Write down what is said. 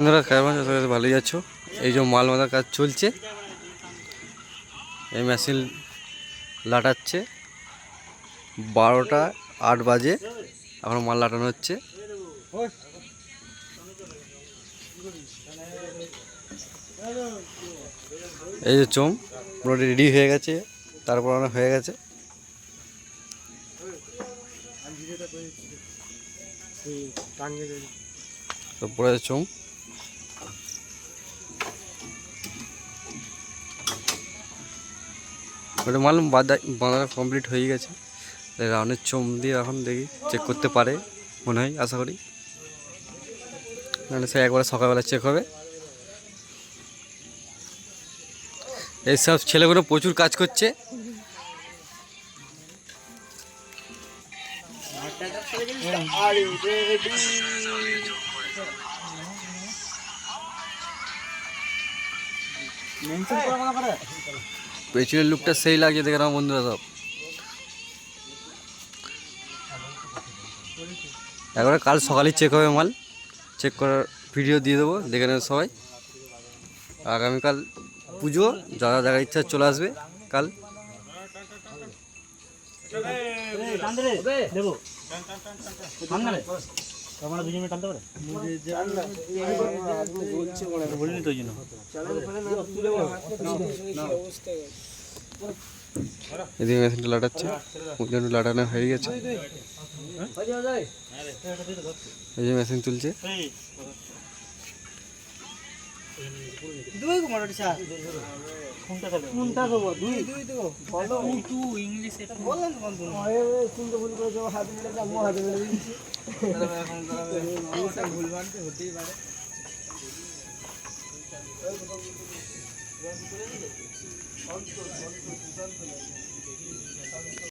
বন্ধুরা কেমন আছো ভালোই যাচ্ছ এই যে মাল বাঁধার কাজ চলছে। এই মেশিন লাটাচ্ছে। বারোটা আট বাজে। এখন মাল লাটানো হচ্ছে। এই যে চোম, পুরোটি রেডি হয়ে গেছে। তারপর অনেক হয়ে গেছে। তো পড়ে চোম। ওটা মালুম, বাঁধা বাঁধা কমপ্লিট হয়ে গেছে। রাউন্ডের চোম দিয়ে এখন দেখি চেক করতে পারে মনে হয়, আশা করি। সে একবারে সকালবেলা চেক হবে। এইসব ছেলেগুলো প্রচুর কাজ করছে। পেছনের লুকটা সেই লাগছে দেখে আমার বন্ধুরা সব। একবারে কাল সকালে চেক হবে মাল। চেক করার ভিডিও দিয়ে দেবো, দেখে নেবে সবাই। আগামীকাল পুজো যারা দেখার ইচ্ছা চলে আসবে কাল। দেবো। তোমরা দুজন টানতে পারে? বলিনি তো ওই জন্য এদিকে মেশিনটা লাটাচ্ছে। ওজন লাটানো হয়ে গেছে। এই যে মেশিন তুলছে। কোনটা দেবো দুই? দুই দেবো বলো টু ইংলিশে বললাম তো বন্ধু শুনতে ভুল করে দেবো হাত মিলে যাব হাত মিলে দিচ্ছি ভুল মানতে হতেই পারে